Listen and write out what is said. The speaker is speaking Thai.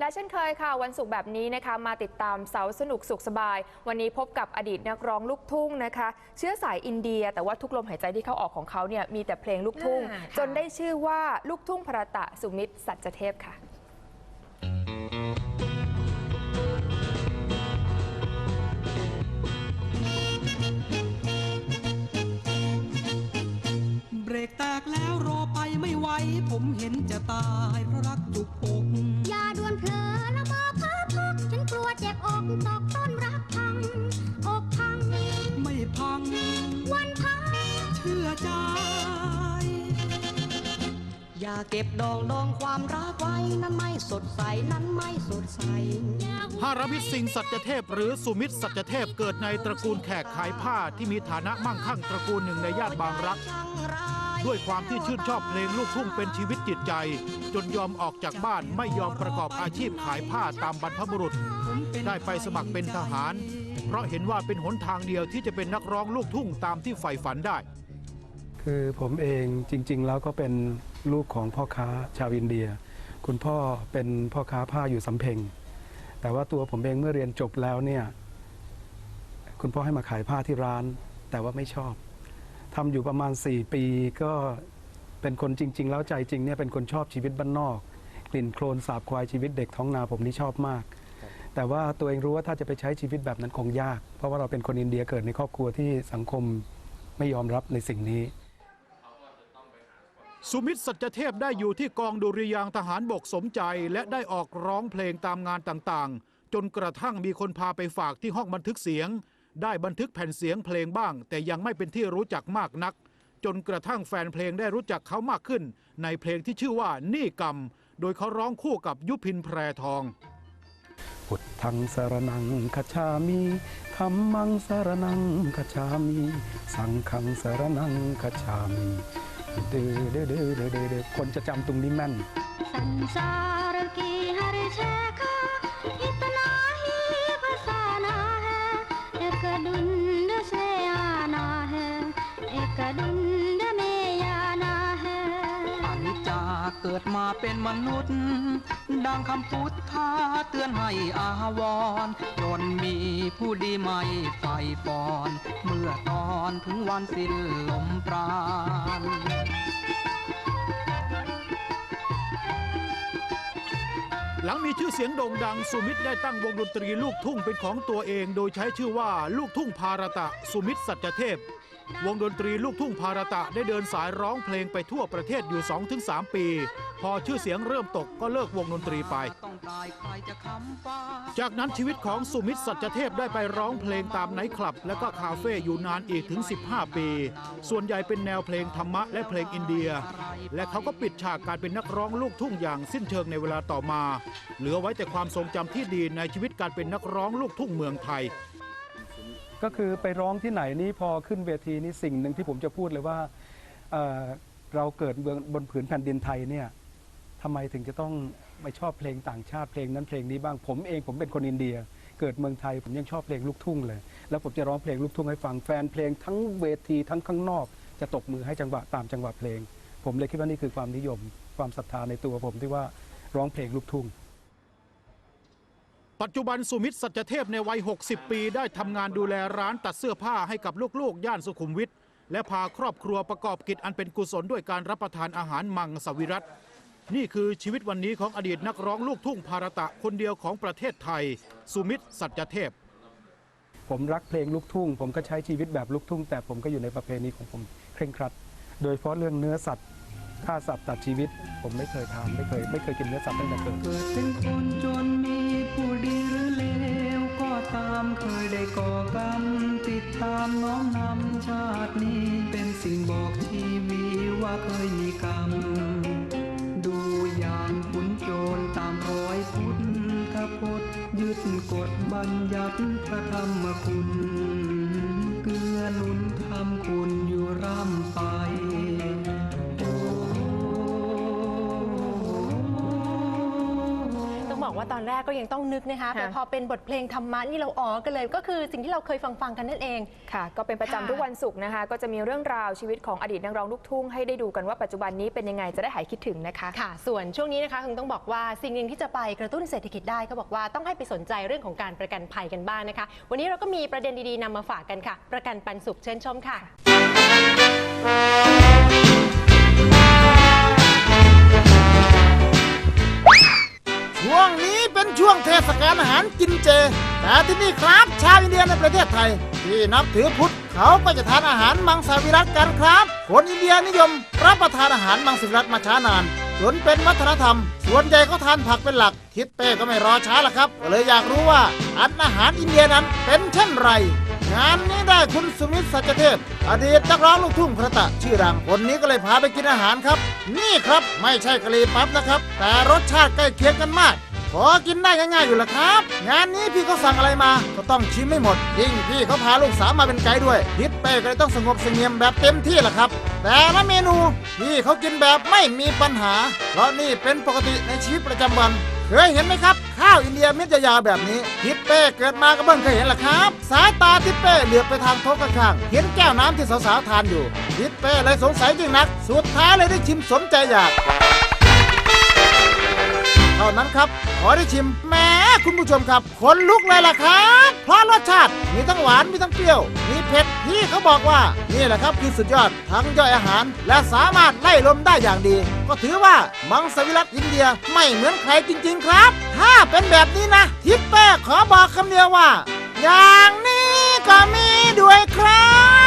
และเช่นเคยค่ะ วันศุกร์แบบนี้นะคะมาติดตามเสาสนุกสุขสบาย วันนี้พบกับอดีตนักร้องลูกทุ่งนะคะ เชื้อสายอินเดีย แต่ว่าทุกลมหายใจที่เข้าออกของเขาเนี่ยมีแต่เพลงลูกทุ่ง อ่าค่ะ จนได้ชื่อว่าลูกทุ่งพระตะสุมิตรสัจเทพค่ะ เบรกแตกแล้วรอไปไม่ไหว ผมเห็นจะตายเพราะรักจุกอก อย่าด่วน เผลอแล้วมาเพ้อพกฉันกลัวเจ็บอกตอกต้นรักพัง อกพัง ไม่พัง วันพัง เชื่อใจ อย่าเก็บดองดองความรักไว้ นั้นไม่สดใส นั้นไม่สดใสฮารมิตรสิงห์สัจเทพ หรือสุมิตรสัจเทพเกิดในตระกูลแขกขายผ้าที่มีฐานะมั่งคั่งตระกูลหนึ่งในย่านบางรัก ด้วยความที่ชื่นชอบเพลงลูกทุ่งเป็นชีวิตจิตใจ จนยอมออกจากบ้านไม่ยอมประกอบอาชีพขายผ้าตามบรรพบุรุษ ได้ไปสมัครเป็นทหาร เพราะเห็นว่าเป็นหนทางเดียวที่จะเป็นนักร้องลูกทุ่งตามที่ใฝ่ฝันได้ คือผมเองจริง ๆ แล้วก็เป็นลูกของพ่อค้าชาวอินเดีย คุณพ่อเป็นพ่อค้าผ้าอยู่สำเพ็งแต่ว่าตัวผมเองเมื่อเรียนจบแล้วเนี่ยคุณพ่อให้มาขายผ้าที่ร้าน แต่ว่าไม่ชอบ ทำอยู่ประมาณ 4 ปีก็เป็นคนจริง ๆ แล้วใจจริงเนี่ยเป็นคนชอบชีวิตบ้านนอก กลิ่นโคลนสาบควายชีวิตเด็กท้องนาผมนี่ชอบมาก แต่ว่าตัวเองรู้ว่าถ้าจะไปใช้ชีวิตแบบนั้นคงยาก เพราะว่าเราเป็นคนอินเดียเกิดในครอบครัวที่สังคมไม่ยอมรับในสิ่งนี้ สุมิตรสัจเทพได้อยู่ที่กองดุริยางค์ทหารบกสมใจและได้ออกร้องเพลงตามงานต่างๆ จนกระทั่งมีคนพาไปฝากที่ห้องบันทึกเสียง ได้บันทึกแผ่นเสียงเพลงบ้าง แต่ยังไม่เป็นที่รู้จักมากนัก จนกระทั่งแฟนเพลงได้รู้จักเขามากขึ้น ในเพลงที่ชื่อว่านี่กรรม โดยเขาร้องคู่กับยุพินแพรทองพุทธังสารนังคชามีธรรมังสารนังคชามีสังฆังสรนังคชามีเดือเดือเดือเดือคนจะจำตรงนี้แม่นสังสาร डुंड से आना है एक डुंड में आना है อันจากเกิดมาเป็นมนุษย์ ดังคำพุทธาเตือนให้อาวรณ์จนมีผู้ดีไม่ใฝ่ปอน เมื่อตอนถึงวันสิ้นลมปราณ หลังมีชื่อเสียงโด่งดังสุมิตรได้ตั้งวงดนตรีลูกทุ่งเป็นของตัวเอง โดยใช้ชื่อว่าลูกทุ่งพารตะสุมิตรสัจเทพ วงดนตรีลูกทุ่งพารตะได้เดินสายร้องเพลงไปทั่วประเทศอยู่ 2-3 ปี พอชื่อเสียงเริ่มตกก็เลิกวงดนตรีไปจาจากนั้นชีวิตของสุมิตรสัจเทพได้ไปร้องเพลงตามไนท์คลับ และก็คาเฟ่อยู่นานอีกถึง 15 ปี ส่วนใหญ่เป็นแนวเพลงธรรมะและเพลงอินเดีย และเขาก็ปิดฉากการเป็นนักร้องลูกทุ่งอย่างสิ้นเชิงในเวลาต่อมา เหลือไว้แต่ความทรงจำที่ดีในชีวิตการเป็นนักร้องลูกทุ่งเมืองไทย ก็คือไปร้องที่ไหนนี่พอขึ้นเวทีนี่สิ่งหนึ่งที่ผมจะพูดเลยว่าเอ่อเราเกิดเมืองบนผืนแผ่นดินไทยเนี่ยทำไมถึงจะต้องไม่ชอบเพลงต่างชาติเพลงนั้นเพลงนี้บ้างผมเองผมเป็นคนอินเดีย เกิดเมืองไทยผมยังชอบเพลงลูกทุ่งเลย แล้วผมจะร้องเพลงลูกทุ่งให้ฟังแฟนเพลงทั้งเวทีทั้งข้างนอก จะตบมือให้จังหวะตามจังหวะเพลง ผมเลยคิดว่านี่คือความนิยม ความศรัทธาในตัวผมที่ว่าร้องเพลงลูกทุ่ง ปัจจุบันสุมิตรสัจเทพในวัย 60 ปีได้ทำงานดูแลร้านตัดเสื้อผ้าให้กับลูกๆ ย่านสุขุมวิทและพาครอบครัวประกอบกิจอันเป็นกุศลด้วยการรับประทานอาหารมังสวิรัตนี่คือชีวิตวันนี้ของอดีตนักร้องลูกทุ่งภารตะคนเดียวของประเทศไทย สุมิตรสัจเทพ ผมรักเพลงลูกทุ่ง ผมก็ใช้ชีวิตแบบลูกทุ่ง แต่ผมก็อยู่ในประเพณีของผมเคร่งครัด โดยเฉพาะเรื่องเนื้อสัตว์ ฆ่าสัตว์ตัดชีวิต ผมไม่เคยทานไม่เคยไม่เคยกินเนื้อสัตว์ตั้งแต่เกิดเกิดเป็นคนจนมีผู้ดีหรือเลวก็ตามเคยได้ก่อกรรมติดตามน้อมนำชาตินี้เป็นสิ่งบอกชีวีว่าเคยมีกรรม ดูอย่างขุนโจรตามรอยพุทธพจน์ยึดกฎบัญญัติพระธรรมคุณ เกื้อหนุนทำคุณอยู่ร่ำไป ว่าตอนแรกก็ยังต้องนึกนะคะแต่พอเป็นบทเพลงธรรมะนี่เราอ๋อกันเลย ก็คือสิ่งที่เราเคยฟังฟังๆกันนั่นเองค่ะ ก็เป็นประจำค่ะทุกวันศุกร์นะคะ ก็จะมีเรื่องราวชีวิตของอดีตนักร้องลูกทุ่งให้ได้ดูกันว่าปัจจุบันนี้เป็นยังไงจะได้หายคิดถึงนะคะค่ะ ส่วนช่วงนี้นะคะคงต้องบอกว่าสิ่งหนึ่งที่จะไปกระตุ้นเศรษฐกิจได้ก็บอกว่าต้องให้ไปสนใจเรื่องของการประกันภัยกันบ้างนะคะ วันนี้เราก็มีประเด็นดีๆนำมาฝากกันค่ะ ประกันปันสุขเชิญชมค่ะช่วงนี้ เป็นช่วงเทศกาลอาหารกินเจ แต่ที่นี่ครับชาวอินเดียในประเทศไทย ที่นับถือพุทธเขาก็จะทานอาหารมังสวิรัตกันครับ คนอินเดียนิยมรับประทานอาหารมังสวิรัตมาช้านานจนเป็นวัฒนธรรม ส่วนใหญ่เขาทานผักเป็นหลัก ทิศเป้ก็ไม่รอช้าละครับ ก็เลยอยากรู้ว่าอันอาหารอินเดียนั้นเป็นเช่นไร งานนี้ได้คุณสุมิตสัจเทพ อดีตนักร้องลูกทุ่งพระตะชื่อดังคนนี้ก็เลยพาไปกินอาหารครับ นี่ครับไม่ใช่กะหรี่ปั๊บนะครับ แต่รสชาติใกล้เคียงกันมาก พอกินได้ง่ายๆอยู่ละครับ งานนี้พี่เขาสั่งอะไรมา ก็ต้องชิมไม่หมด ยิ่งพี่เขาพาลูกสาวมาเป็นไกด์ด้วยทิศเป้ก็เลยต้องสงบเสงี่ยมแบบเต็มที่ละครับ แต่ละเมนูพี่เขากินแบบไม่มีปัญหา เพราะนี่เป็นปกติในชีวิตประจำวัน เคยเห็นไหมครับ ข้าวอินเดียเม็ดยาวๆแบบนี้ทิศเป้เกิดมาก็เพิ่งเคยเห็นละครับ สายตาทิศเป้เหลือบไปทางโต๊ะข้างๆเห็นแก้วน้ำที่สาวๆทานอยู่ทิศเป้เลยสงสัยยิ่งนัก สุดท้ายเลยได้ชิมสมใจอยาก ท่านั้นครับ ขอได้ชิมแหมคุณผู้ชมครับขนลุกเลยล่ะครับ เพราะรสชาติมีทั้งหวานมีทั้งเปรี้ยว มีเผ็ดที่เขาบอกว่า นี่แหละครับคือสุดยอดทั้งย่อยอาหาร และสามารถไล่ลมได้อย่างดี ก็ถือว่ามังสวิรัตอินเดียไม่เหมือนใครจริง ๆ ครับ ถ้าเป็นแบบนี้นะ ทิปเป้ขอบอกคำเดียวว่า อย่างนี้ก็มีด้วยครับ